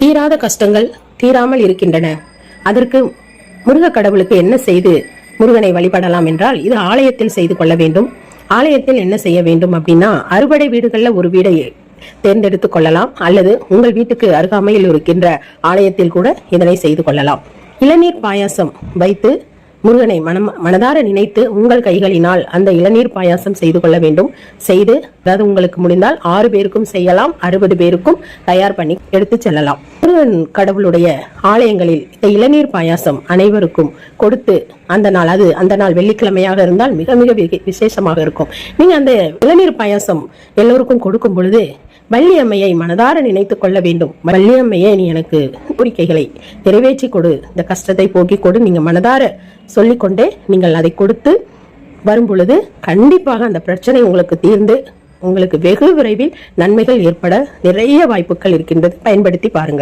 தீராத கஷ்டங்கள் தீராமல் இருக்கின்றன. அதற்கு முருக கடவுளுக்கு என்ன செய்து முருகனை வழிபடலாம் என்றால் இது ஆலயத்தில் செய்து கொள்ள வேண்டும். ஆலயத்தில் என்ன செய்ய வேண்டும் அப்படின்னா அறுபடை வீடுகள்ல ஒரு வீடை தேர்ந்தெடுத்து கொள்ளலாம். அல்லது உங்கள் வீட்டுக்கு அருகாமையில் இருக்கின்ற ஆலயத்தில் கூட இதனை செய்து கொள்ளலாம். இளநீர் பாயாசம் வைத்து முருகனை மனம் மனதார நினைத்து உங்கள் கைகளினால் அந்த இளநீர் பாயாசம் செய்து கொள்ள வேண்டும். செய்து அதாவது உங்களுக்கு முடிந்தால் ஆறு பேருக்கும் செய்யலாம் அறுபது பேருக்கும் தயார் பண்ணி எடுத்து செல்லலாம். முருகன் கடவுளுடைய ஆலயங்களில் இந்த இளநீர் பாயாசம் அனைவருக்கும் கொடுத்து அந்த நாள் அது அந்த நாள் வெள்ளிக்கிழமையாக இருந்தால் மிக மிக விசேஷமாக இருக்கும். நீங்க அந்த இளநீர் பாயாசம் எல்லோருக்கும் கொடுக்கும் பொழுது வள்ளியம்மையை மனதார நினைத்துக் கொள்ள வேண்டும். வள்ளியம்மையே நீ எனக்கு கோரிக்கைகளை நிறைவேற்றி கொடு. இந்த கஷ்டத்தை போக்கிக் கொடு. நீங்க மனதார சொல்லிக்கொண்டே நீங்கள் அதை கொடுத்து வரும்பொழுது கண்டிப்பாக அந்த பிரச்சனை உங்களுக்கு தீர்ந்து உங்களுக்கு வெகு விரைவில் நன்மைகள் ஏற்பட நிறைய வாய்ப்புகள் இருக்கின்றது. பயன்படுத்தி பாருங்கள்.